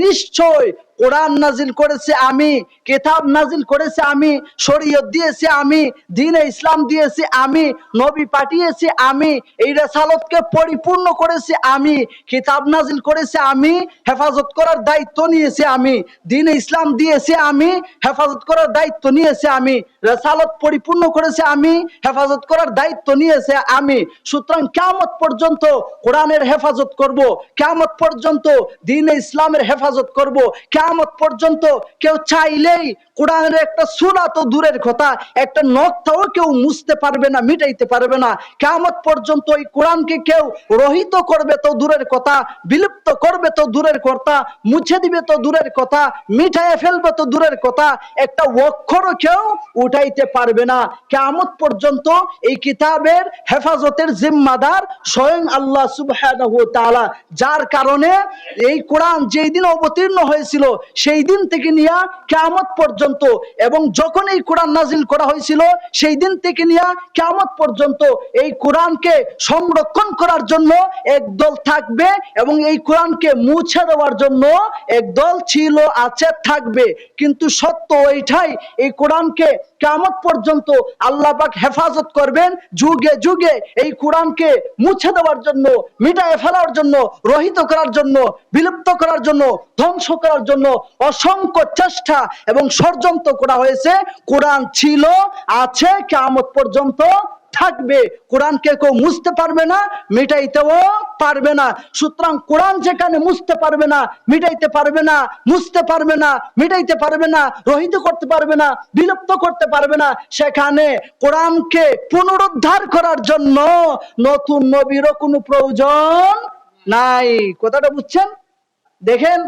নিশ্চয় কোরআন নাজিল করেছে আমি, কিতাব নাজিল করেছে আমি, শরীয়ত দিয়েছি আমি, দিনে ইসলাম দিয়েছি আমি, নবী পাঠিয়েছি আমি, এই রেসালতকে পরিপূর্ণ করেছি আমি, কিতাব নাজিল করেছে আমি, হেফাজত করার দায়িত্ব নিয়েছি আমি, দিনে ইসলাম দিয়েছি আমি, হেফাজত করার দায়িত্ব নিয়েছি আমি, রেসালত পরিপূর্ণ করেছে আমি, হেফাজত করার দায়িত্ব নিয়েছে আমি, সুতরাং কেমত পর্যন্ত কোরআনের হেফাজত করব কেমত পর্যন্ত দিনে ইসলামের হেফাজত করব কেমত পর্যন্ত কেউ চাইলেই কোরআনের একটা সুরা তো দূরের কথা, একটা নকটাও কেউ মুছতে পারবে না, মিটাইতে পারবে না। কেমত পর্যন্ত এই কোরআনকে কেউ রহিত করবে তো দূরের কথা, বিলুপ্ত করবে তো দূরের কথা, মুছে দিবে তো দূরের কথা, মিঠাইয়ে ফেলবে তো দূরের কথা, একটা অক্ষরও কেউ উঠাইতে পারবে না। কেমত পর্যন্ত এই কিতাবের হেফাজতের জিম্মাদার স্বয়ং আল্লাহ তাআলা। যার কারণে এই কোরআন যেই দিন অবতীর্ণ হয়েছিল, সেই দিন থেকে নিয়ে কেমত পর্যন্ত এবং যখন এই কোরআন নাজিল করা হয়েছিল, সেই দিন থেকে নিয়ে কেমত পর্যন্ত এই কোরআনকে সংরক্ষণ করার জন্য একদল থাকবে এবং এই কোরআনকে মুছে দেওয়ার জন্য একদল ছিল, আছে, থাকবে। কিন্তু সত্য ওইটাই এই কোরআনকে কেমত পর্যন্ত আল্লাহ পাক হেফাজত করবেন যুগে যুগে এই কোরআনকে মুছে দেওয়ার জন্য, মিটায় ফেলার জন্য, রহিত করার জন্য, বিলুপ্ত করার জন্য, ধ্বংস করার জন্য অসংখ্য চেষ্টা এবং ষড়যন্ত্র করা হয়েছে। কোরআন ছিল, আছে কেমত পর্যন্ত থাকবে কোরআনকে কেউ মুছতে পারবে না, মিটাইতেও পারবে না। সুতরাং কোরআন যেখানে মুছতে পারবে না, মিটাইতে পারবে না, মুছতে পারবে না, মিটাইতে পারবে না, রহিত করতে পারবে না, বিলুপ্ত করতে পারবে না, সেখানে কোরআনকে পুনরুদ্ধার করার জন্য নতুন নবীরও কোনো প্রয়োজন নাই। কথাটা বুঝছেন? দেখেন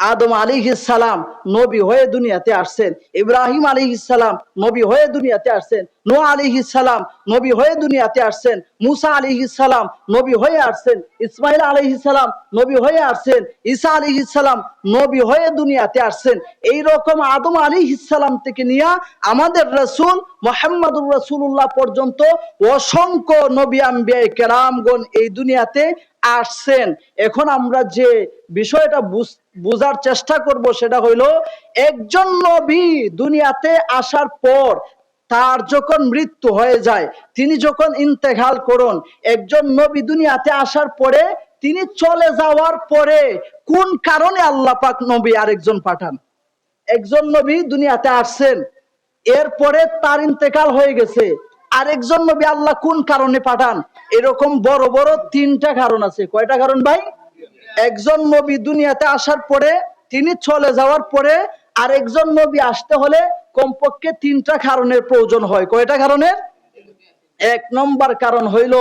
আদম আলী সালাম নবী হয়ে দুনিয়াতে আসছেন, ইব্রাহিম আলী সালাম নবী হয়ে দুনিয়াতে আসছেন নো আলী সালাম নবী হয়ে দুনিয়াতে আসছেন, মুসা আলী সালাম নবী হয়ে আসছেন, ইসমাইল আলী সালাম নবী হয়ে আসছেন, ঈসা আলী সালাম নবী হয়ে দুনিয়াতে আসছেন। এই রকম আদম আলী সালাম থেকে নিয়ে আমাদের রসুল মোহাম্মদুর রসুল্লাহ পর্যন্ত অসংখ্য নবী আম্বিয়াই কেরামগণ এই দুনিয়াতে আসছেন। এখন আমরা যে বিষয়টা বুঝ- বোঝার চেষ্টা করব সেটা হইল, একজন নবী দুনিয়াতে আসার পর তার যখন মৃত্যু হয়ে যায়, তিনি যখন ইন্তেকাল করুন, একজন নবী দুনিয়াতে আসার পরে তিনি চলে যাওয়ার পরে কোন কারণে আল্লাহ পাক নবী আরেকজন পাঠান? একজন নবী দুনিয়াতে আসছেন, এরপরে তার ইন্তেকাল হয়ে গেছে, আরেকজন নবী আল্লাহ কোন কারণে পাঠান? এরকম বড় বড় তিনটা কারণ আছে। কয়টা কারণ ভাই? একজন নবী দুনিয়াতে আসার পরে, তিনি চলে যাওয়ার পরে আরেকজন নবী আসতে হলে কমপক্ষে তিনটা কারণের প্রয়োজন হয়। কয়টা কারণের? এক নম্বর কারণ হইল,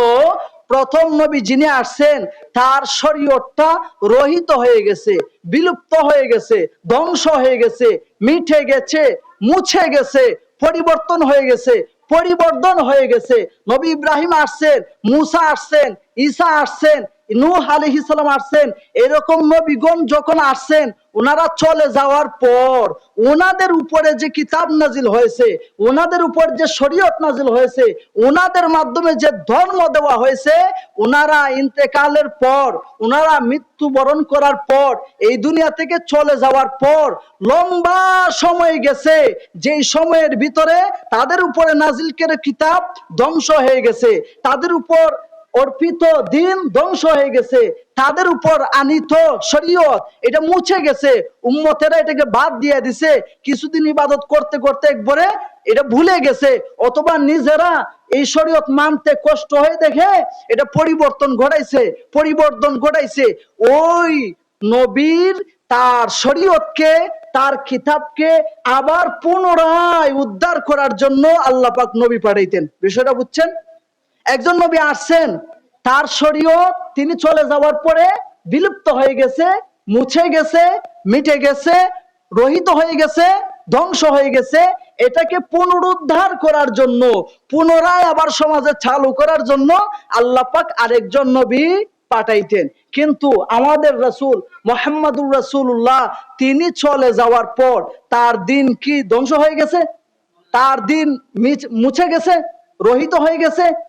প্রথম নবী যিনি আসছেন, তার শরীয়তটা রহিত হয়ে গেছে, বিলুপ্ত হয়ে গেছে, ধ্বংস হয়ে গেছে, মিঠে গেছে, মুছে গেছে, পরিবর্তন হয়ে গেছে পরিবর্তন হয়ে গেছে। নবী ইব্রাহিম আসছেন, মুসা আসছেন, ঈসা আসছেন নূহ আলাইহিস সালাম আসছেন, এরকম নবীগণ যখন আসছেন ওনারা চলে যাওয়ার পর ওনাদের উপরে যে কিতাব নাজিল হয়েছে ওনাদের উপর যে শরীয়ত নাজিল হয়েছে ওনাদের মাধ্যমে যে ধর্ম দেওয়া হয়েছে ওনারা ইন্তেকালের পর ওনারা মৃত্যুবরণ করার পর, এই দুনিয়া থেকে চলে যাওয়ার পর, লম্বা সময় গেছে, যেই সময়ের ভিতরে তাদের উপরে নাজিলকের কিতাব ধ্বংস হয়ে গেছে, তাদের উপর অর্পিত দিন ধ্বংস হয়ে গেছে। তাদের উপর আনিত শরীয়ত, এটা মুছে গেছে। উম্মতেরা এটাকে বাদ দিয়ে দিছে। কিছুদিন ইবাদত করতে করতে একবারে এটা ভুলে গেছে। অথবা নিজেরা এই শরীয়ত মানতে কষ্ট হয়ে দেখে এটা পরিবর্তন ঘটাইছে পরিবর্তন ঘটাইছে। ওই নবীর তার শরীয়তকে, তার কিতাবকে আবার পুনরায় উদ্ধার করার জন্য আল্লাহ পাক নবী পাঠাইতেন। বিষয়টা বুঝছেন? একজন নবী আসছেন, তার শরীয়ত তিনি চলে যাওয়ার পরে বিলুপ্ত হয়ে গেছে, মুছে গেছে, মিটে গেছে, রহিত হয়ে গেছে, ধ্বংস হয়ে গেছে। এটাকে পুনরুদ্ধার করার জন্য, পুনরায় আবার সমাজে চালু করার জন্য আল্লাহ পাক আরেকজন নবী পাঠাইতেন। কিন্তু আমাদের রসুল মোহাম্মদুর রসুল্লাহ তিনি চলে যাওয়ার পর তার দিন কি ধ্বংস হয়ে গেছে? তার দিন মুছে গেছে, রহিত হয়ে গেছে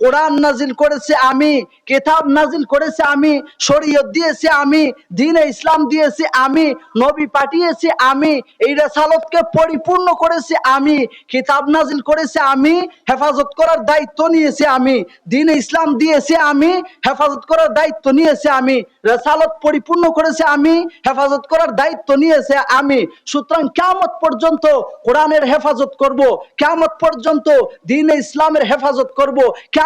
কোরআন নাজিল করেছে আমি, কিতাব নাজিল করেছে আমি, শরীয়ত দিয়েছি আমি দ্বীনে ইসলাম দিয়েছি আমি, নবী পাঠিয়েছি আমি, এই রেসালতকে পরিপূর্ণ করেছি আমি, কিতাব নাজিল করেছি আমি, হেফাজত করার দায়িত্ব নিয়েছি আমি দ্বীনে ইসলাম দিয়েছি আমি, হেফাজত করার দায়িত্ব নিয়েছি আমি, রেসালত পরিপূর্ণ করেছে আমি, হেফাজত করার দায়িত্ব নিয়েছে আমি, সুতরাং কেমত পর্যন্ত কোরআনের হেফাজত করব কেমত পর্যন্ত দ্বীনে ইসলামের হেফাজত করব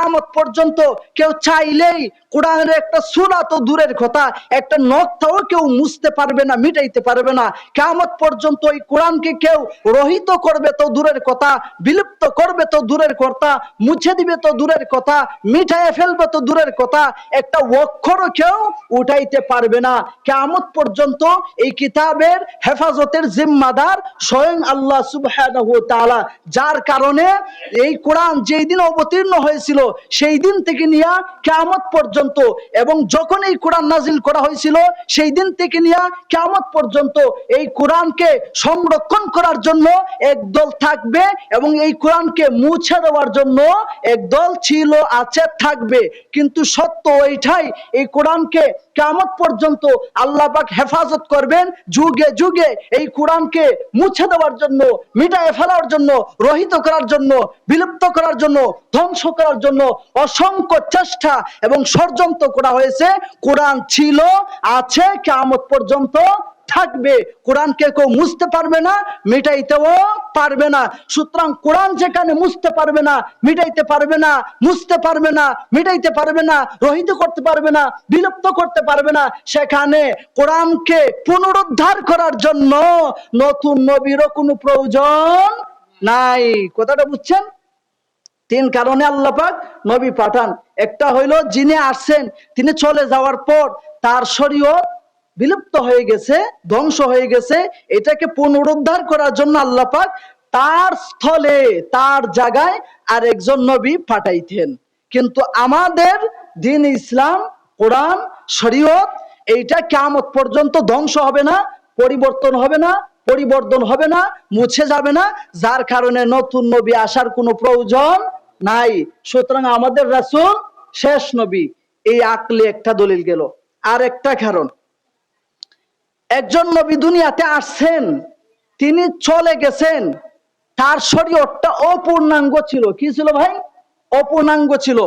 কেমত পর্যন্ত কেউ চাইলেই কোরআনের একটা সুরা তো দূরের কথা, একটা নকটাও কেউ মুছতে পারবে না, মিটাইতে পারবে না। কেমত পর্যন্ত এই কোরআনকে কেউ রহিত করবে তো দূরের কথা, বিলুপ্ত করবে তো দূরের কথা, মুছে দিবে তো দূরের কথা, মিঠাইয়ে ফেলবে তো দূরের কথা, একটা অক্ষরও কেউ উঠাইতে পারবে না। কেমত পর্যন্ত এই কিতাবের হেফাজতের জিম্মাদার স্বয়ং আল্লাহ তাআলা, যার কারণে এই কোরআন যেই দিন অবতীর্ণ হয়েছিল, সেই দিন থেকে নিয়ে কেমত পর্যন্ত এবং যখন এই কোরআন নাজিল করা হয়েছিল, সেই দিন থেকে নিয়ে কেমত পর্যন্ত এই কোরআনকে সংরক্ষণ করার জন্য একদল থাকবে এবং এই কোরআনকে মুছে দেওয়ার জন্য একদল ছিল, আছে, থাকবে। কিন্তু সত্য এইটাই এই কোরআনকে কেমত পর্যন্ত আল্লাহ পাক হেফাজত করবেন যুগে যুগে। এই কোরআনকে মুছে দেওয়ার জন্য, মিটায় ফেলার জন্য, রহিত করার জন্য, বিলুপ্ত করার জন্য, ধ্বংস করার জন্য অসংখ্য চেষ্টা এবং ষড়যন্ত্র করা হয়েছে। কোরআন ছিল, আছে কেমত পর্যন্ত থাকবে। কোরআনকে কেউ মুছতে পারবে না, মিটাইতেও পারবে না। সুতরাং কোরআন যেখানে মুছতে পারবে না, মিটাইতে পারবে না, মুছতে পারবে না, মিটাইতে পারবে না, রহিত করতে পারবে না, বিলুপ্ত করতে পারবে না, সেখানে কোরআনকে পুনরুদ্ধার করার জন্য নতুন নবীরও কোনো প্রয়োজন নাই। কথাটা বুঝছেন? তিন কারণে আল্লাহ পাক নবী পাঠান। একটা হইল যিনি আসছেন, তিনি চলে যাওয়ার পর তার শরীয়ত বিলুপ্ত হয়ে গেছে, ধ্বংস হয়ে গেছে। এটাকে পুনরুদ্ধার করার জন্য আল্লাহ পাক তার স্থলে, তার জায়গায় আর একজন নবী পাঠাইতেন। কিন্তু আমাদের দিন ইসলাম, কোরআন, শরীয়ত, এইটা কেমত পর্যন্ত ধ্বংস হবে না, পরিবর্তন হবে না, পরিবর্তন হবে না, মুছে যাবে না। যার কারণে নতুন নবী আসার কোনো প্রয়োজন নাই। সুতরাং আমাদের রাসূল শেষ নবী। এই আকলে একটা দলিল গেল। আর একটা কারণ। একজন নবী দুনিয়াতে আসছেন, তিনি চলে গেছেন। তার শরীরটা অপূর্ণাঙ্গ ছিল। কি ছিল ভাই? অপূর্ণাঙ্গ ছিল।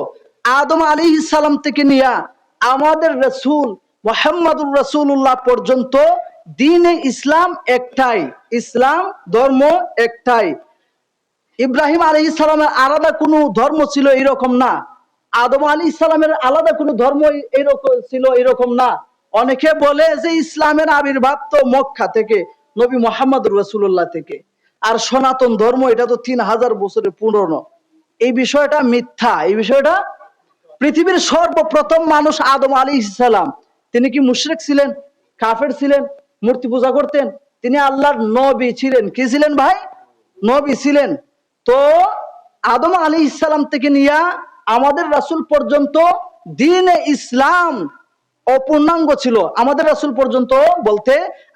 আদম আলী সালাম থেকে নিয়া আমাদের রসুল মোহাম্মদুর রসুল্লাহ পর্যন্ত দিনে ইসলাম একটাই। ইসলাম ধর্ম একটাই। ইব্রাহিম আলী ইসলামের আলাদা কোনো ধর্ম ছিল এরকম না। আদম আলী ইসলামের আলাদা কোনো ধর্ম এরকম ছিল এরকম না। অনেকে বলে যে ইসলামের আবির্ভাব তো মক্কা থেকে, নবী মোহাম্মদ রসুল্লাহ থেকে। আর সনাতন ধর্ম এটা তো তিন হাজার বছরের পুরনো। এই বিষয়টা মিথ্যা। এই বিষয়টা পৃথিবীর সর্বপ্রথম মানুষ আদম আলী ইসলাম তিনি কি মুশরিক ছিলেন? কাফের ছিলেন? মূর্তি পূজা করতেন? তিনি আল্লাহর নবী ছিলেন। কি ছিলেন ভাই? নবী ছিলেন। তো আদম আলী ইসলাম থেকে নিয়ে আমাদের রাসূল পর্যন্ত দিন ইসলাম অপূর্ণাঙ্গ ছিল। আমাদের রাসূল পর্যন্ত বলতে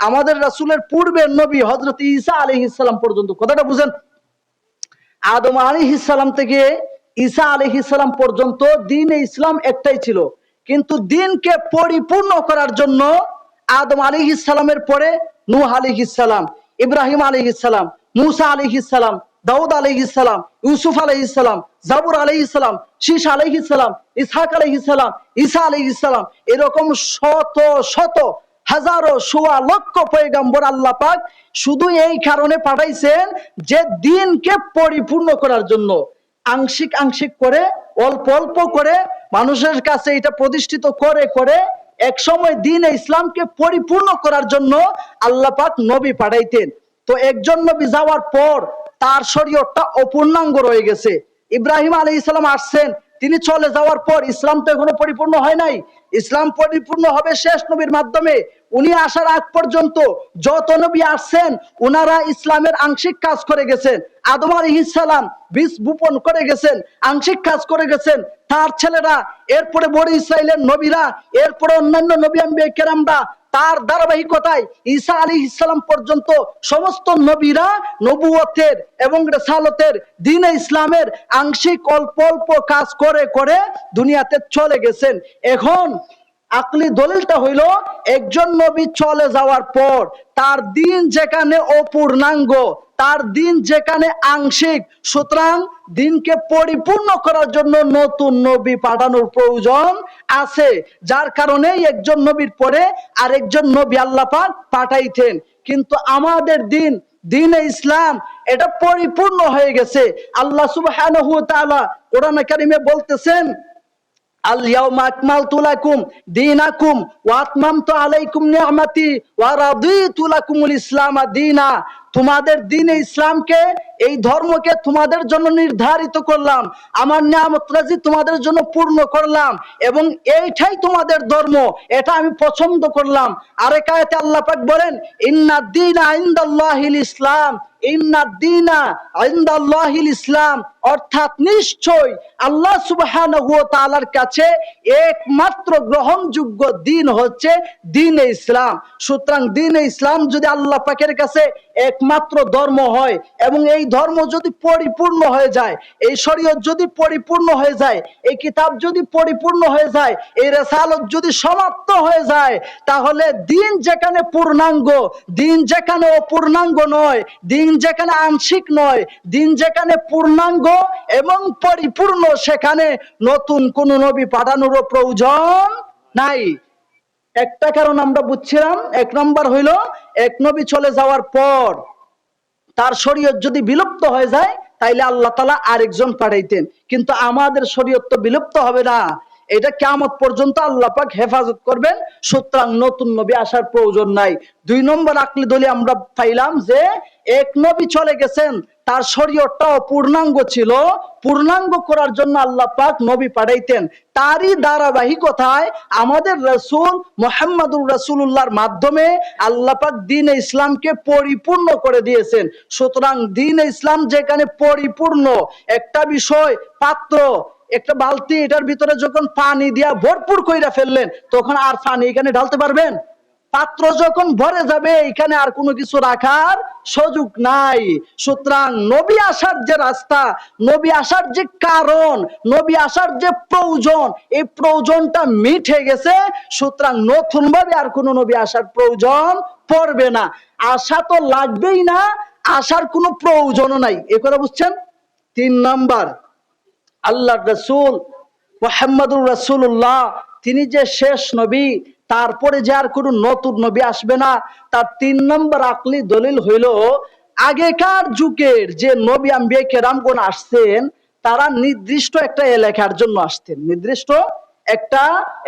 আমাদের রাসূলের পূর্বের নবী হযরত ঈসা আলাইহিস ইসলাম পর্যন্ত। কথাটা বুঝেন? আদম আলাইহিস সালাম থেকে ঈসা আলাইহিস সালাম পর্যন্ত দিন ইসলাম একটাই ছিল। কিন্তু দিনকে পরিপূর্ণ করার জন্য আদম আলাইহিস সালামের পরে নূহ আলাইহিস সালাম, ইব্রাহিম আলাইহিস সালাম, মুসা আলাইহিস সালাম দাউদ আলাইহিস সালাম, ইউসুফ আলাইহিস সালাম, জাবুর আলাইহিস সালাম শীষ আলাইহিস সালাম, ইসহাক আলাইহিস সালাম, ঈসা আলাইহিস সালাম, এরকম শত শত, হাজারো, সোয়া লক্ষ পয়গাম্বর আল্লাহ পাক শুধু এই কারণে পাঠাইছেন যে দিনকে পরিপূর্ণ করার জন্য। আংশিক আংশিক করে, অল্প অল্প করে, মানুষের কাছে এটা প্রতিষ্ঠিত করে করে, এক সময় দিন ইসলামকে পরিপূর্ণ করার জন্য আল্লাহ পাক নবী পাঠাইতেন। তো একজন নবী যাওয়ার পর তার শরীয়তটা অপূর্ণাঙ্গ রয়ে গেছে। ইব্রাহিম আলী ইসলাম আসছেন, তিনি চলে যাওয়ার পর ইসলাম তো এখনও পরিপূর্ণ হয় নাই। ইসলাম পরিপূর্ণ হবে শেষ নবীর মাধ্যমে। উনি আসার আগ পর্যন্ত যত নবী আসছেন, উনারা ইসলামের আংশিক কাজ করে গেছেন। আদম আলাইহিসসালাম বীজ বপন করে গেছেন, আংশিক কাজ করে গেছেন। তার ছেলেরা, এরপরে বড় ইসরায়েলের নবীরা, এরপরে অন্যান্য নবী আম্বিয়া কেরামরা তার ধারাবাহিকতায় ঈসা আলী ইসলাম পর্যন্ত সমস্ত নবীরা নবুয়তের এবং রেসালতের দিন ইসলামের আংশিক অল্প অল্প কাজ করে করে দুনিয়াতে চলে গেছেন। এখন আকলি দলিলটা হইল, একজন নবী চলে যাওয়ার পর তার দিন যেখানে অপূর্ণাঙ্গ, তার দিন যেখানে আংশিক, সুতরাং দিনকে পরিপূর্ণ করার জন্য নতুন নবী পাঠানোর প্রয়োজন আছে। যার কারণে একজন নবীর পরে আরেকজন নবী আল্লাহ পাক পাঠাইতেন। কিন্তু আমাদের দিন দিন ইসলাম, এটা পরিপূর্ণ হয়ে গেছে। আল্লাহ সুবহানাহু তাআলা কোরআন কারিমে বলতেছেন, আল আলাইকুম নি'মাতি ওয়া ইসলামা দীনা। তোমাদের দিনে ইসলামকে, এই ধর্মকে তোমাদের জন্য নির্ধারিত করলাম। আমার নিয়ামত রাজি তোমাদের জন্য পূর্ণ করলাম এবং এইটাই তোমাদের ধর্ম, এটা আমি পছন্দ করলাম। আরেক আয়াতে আল্লাহ পাক বলেন, ইন্না দিনা ইনদাল্লাহিল ইসলাম, ইন্না দিনা ইনদাল্লাহিল ইসলাম। অর্থাৎ নিশ্চয় আল্লাহ সুবহানাহু ওয়া তাআলার কাছে একমাত্র গ্রহণযোগ্য দিন হচ্ছে দিনে ইসলাম। সুতরাং দিনে ইসলাম যদি আল্লাহ পাকের কাছে একমাত্র ধর্ম হয় এবং এই ধর্ম যদি পরিপূর্ণ হয়ে যায়, এই শরীয়ত যদি পরিপূর্ণ হয়ে যায়, এই কিতাব যদি পরিপূর্ণ হয়ে যায়, এই রেসালত যদি সমাপ্ত হয়ে যায়, তাহলে দিন যেখানে পূর্ণাঙ্গ, দিন যেখানে অপূর্ণাঙ্গ নয়, দিন যেখানে আংশিক নয়, দিন যেখানে পূর্ণাঙ্গ এবং পরিপূর্ণ, সেখানে নতুন কোন নবী পাঠানোরও প্রয়োজন নাই। একটা কারণ আমরা বুঝছিলাম, এক নম্বর হইল, এক নবী চলে যাওয়ার পর তার শরীয়ত যদি বিলুপ্ত হয়ে যায়, তাইলে আল্লাহ তালা আরেকজন পাঠাইতেন। কিন্তু আমাদের শরীয়ত তো বিলুপ্ত হবে না। এটা কেমন পর্যন্ত আল্লাহ পাক হেফাজত করবেন, সুতরাং নতুন নবী আসার প্রয়োজন নাই। দুই নম্বর আকলি দলি আমরা পাইলাম যে, এক নবী চলে গেছেন তার শরীয়তটাও পূর্ণাঙ্গ ছিল। পূর্ণাঙ্গ করার জন্য আল্লাহ পাক নবী পাঠাইতেন। তারই ধারাবাহিকতায় আমাদের রসুল মোহাম্মদুর রসুল্লাহর মাধ্যমে আল্লাহ পাক দিন ইসলামকে পরিপূর্ণ করে দিয়েছেন। সুতরাং দিন ইসলাম যেখানে পরিপূর্ণ, একটা বিষয় পাত্র, একটা বালতি, এটার ভিতরে যখন পানি দিয়া ভরপুর কইরা ফেললেন, তখন আর পানি এখানে ঢালতে পারবেন? পাত্র যখন ভরে যাবে, এখানে আর কোনো কিছু রাখার সুযোগ নাই। সুতরাং নবী আসার যে রাস্তা, নবী আসার যে কারণ, নবী আসার যে প্রয়োজন, এই প্রয়োজনটা মিটে গেছে। সুতরাং নতুন ভাবে আর কোনো নবী আসার প্রয়োজন পড়বে না। আশা তো লাগবেই না আসার কোনো প্রয়োজনও নাই। এ কথা বুঝছেন? তিন নাম্বার আল্লাহ রসুল, মোহাম্মদুর রসুল্লাহ তিনি যে শেষ নবী তারপরে যে আর কোনো নতুন নবী আসবে না, তার তিন নম্বর আকলি দলিল হইল, আগেকার যুগের যে নবী আম্বিয়া কেরামগণ আসতেন তারা নির্দিষ্ট একটা এলাকার জন্য আসতেন। নির্দিষ্ট একটা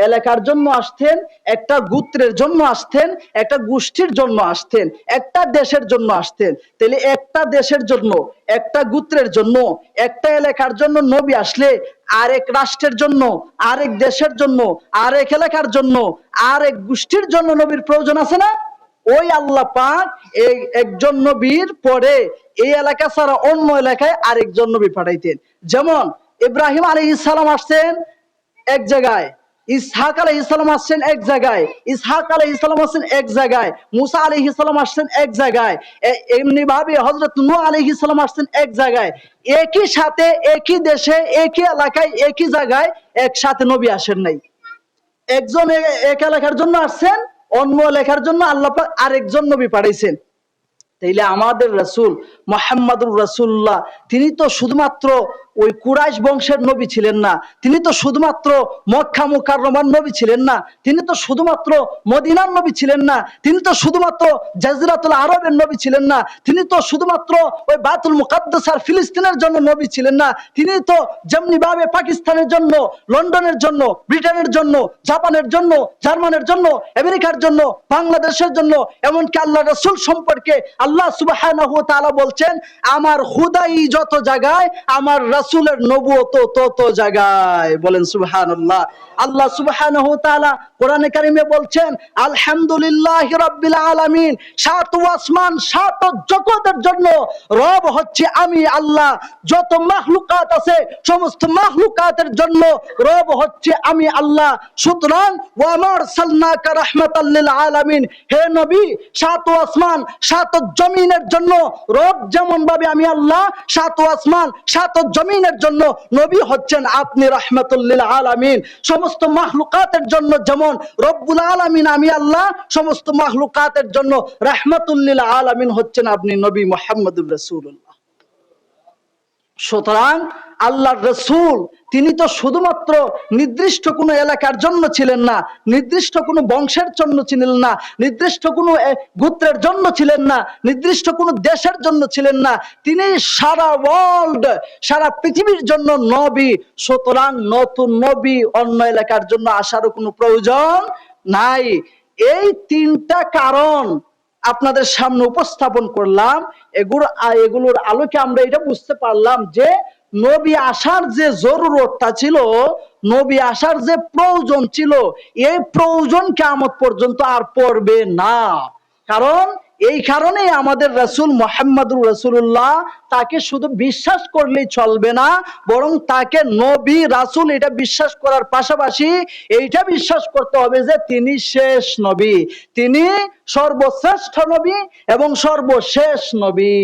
এলাকার জন্য আসতেন, একটা গোত্রের জন্য আসতেন, একটা গোষ্ঠীর জন্য আসতেন, একটা দেশের জন্য আসতেন। তাহলে একটা দেশের জন্য, একটা গোত্রের জন্য, একটা এলাকার জন্য নবী আসলে আরেক রাষ্ট্রের জন্য, আরেক দেশের জন্য, আরেক এলাকার জন্য, আরেক গোষ্ঠীর জন্য নবীর প্রয়োজন আছে না? ওই আল্লাহ পাক এই একজন নবীর পরে এই এলাকা ছাড়া অন্য এলাকায় আরেকজন নবী পাঠাইতেন। যেমন ইব্রাহিম আলী ইসালাম আসছেন এক জায়গায়। ইসহাক আলহ ইসলাম আসছেন এক জায়গায়। ইসহাক আলহ ইসলাম আসছেন এক জায়গায়। মুসা আলহ ইসলাম আসছেন এক জায়গায়। এমনি ভাবে হজরত নু আলহ ইসলাম আসছেন এক জায়গায়। একই সাথে, একই দেশে, একই এলাকায়, একই জায়গায় একসাথে নবী আসেন নাই। একজন এক এলাকার জন্য আসছেন, অন্য এলাকার জন্য আল্লাহ আরেকজন নবী পাঠাইছেন। তাইলে আমাদের রসুল মোহাম্মদুর রসুল্লাহ তিনি তো শুধুমাত্র ওই কুরাইশ বংশের নবী ছিলেন না। তিনি তো শুধুমাত্র মক্কা মুকাররমার নবী ছিলেন না। তিনি তো শুধুমাত্র মদিনার নবী ছিলেন না। তিনি তো শুধুমাত্র জাজিরাতুল আরবের নবী ছিলেন না। তিনি তো শুধুমাত্র ওই বাতুল মুকাদ্দাস আর ফিলিস্তিনের জন্য নবী ছিলেন না। তিনি তো যেমনি ভাবে পাকিস্তানের জন্য, লন্ডনের জন্য, ব্রিটেনের জন্য, জাপানের জন্য, জার্মানের জন্য, আমেরিকার জন্য, বাংলাদেশের জন্য, এমনকি আল্লাহ রসুল সম্পর্কে আল্লাহ সুবাহ বলছেন, আমার হুদাই যত জায়গায়, আমার রাসূলের নবুয়ত তত জায়গায় বলেন সুবহানাল্লাহ। আল্লাহ ওয়া তাআলা কোরআনে কারিমে বলছেন, আলহামদুলিল্লাহি রাব্বিল আলামিন, সাত আসমান, সাত জগতের জন্য রব হচ্ছে আমি, আল্লাহ। যত মাখলুকাত আছে, সমস্ত মাখলুকাতের জন্য রব হচ্ছে আমি, আল্লাহ। সুতরাং ওয়ামার সাল্লাকা রাহমাতাল লিল আলামিন হে নবী, সাত আসমান, সাত জমিনের জন্য রব যেমন ভাবে আমি, আল্লাহ। সাত আসমান, সাত জমিনের জন্য নবী হচ্ছেন আপনি রাহমাতুল্লিল আলামিন। সমস্ত মাহলুকাতের জন্য যেমন রব্বুল আলামিন, আমি আল্লাহ, সমস্ত মাহলুকাতের জন্য রাহমাতুল্লিল আলামিন হচ্ছেন আপনি নবী মোহাম্মদুর রাসূলুল্লাহ। সুতরাং আল্লাহর রসুল, তিনি তো শুধুমাত্র নির্দিষ্ট কোনো এলাকার জন্য ছিলেন না, নির্দিষ্ট কোনো বংশের জন্য ছিলেন না, নির্দিষ্ট কোনো গোত্রের জন্য ছিলেন না, নির্দিষ্ট কোনো দেশের জন্য ছিলেন না, তিনি সারা ওয়ার্ল্ড সারা পৃথিবীর জন্য নবী, সুতরাং নতুন নবী অন্য এলাকার জন্য আসারও কোনো প্রয়োজন নাই। এই তিনটা কারণ আপনাদের সামনে উপস্থাপন করলাম। এগুলো, এগুলোর আলোকে আমরা এটা বুঝতে পারলাম যে নবী আসার যে জরুরতটা ছিল, নবী আসার যে প্রয়োজন ছিল, এই প্রয়োজন কেমন পর্যন্ত আর পড়বে না। কারণ এই কারণে আমাদের রসুল মোহাম্মদুর রসুল্লাহ তাকে শুধু বিশ্বাস করলেই চলবে না, বরং তাকে নবী, রাসুল এটা বিশ্বাস করার পাশাপাশি এইটা বিশ্বাস করতে হবে যে তিনি শেষ নবী, তিনি সর্বশ্রেষ্ঠ নবী এবং সর্বশেষ নবী।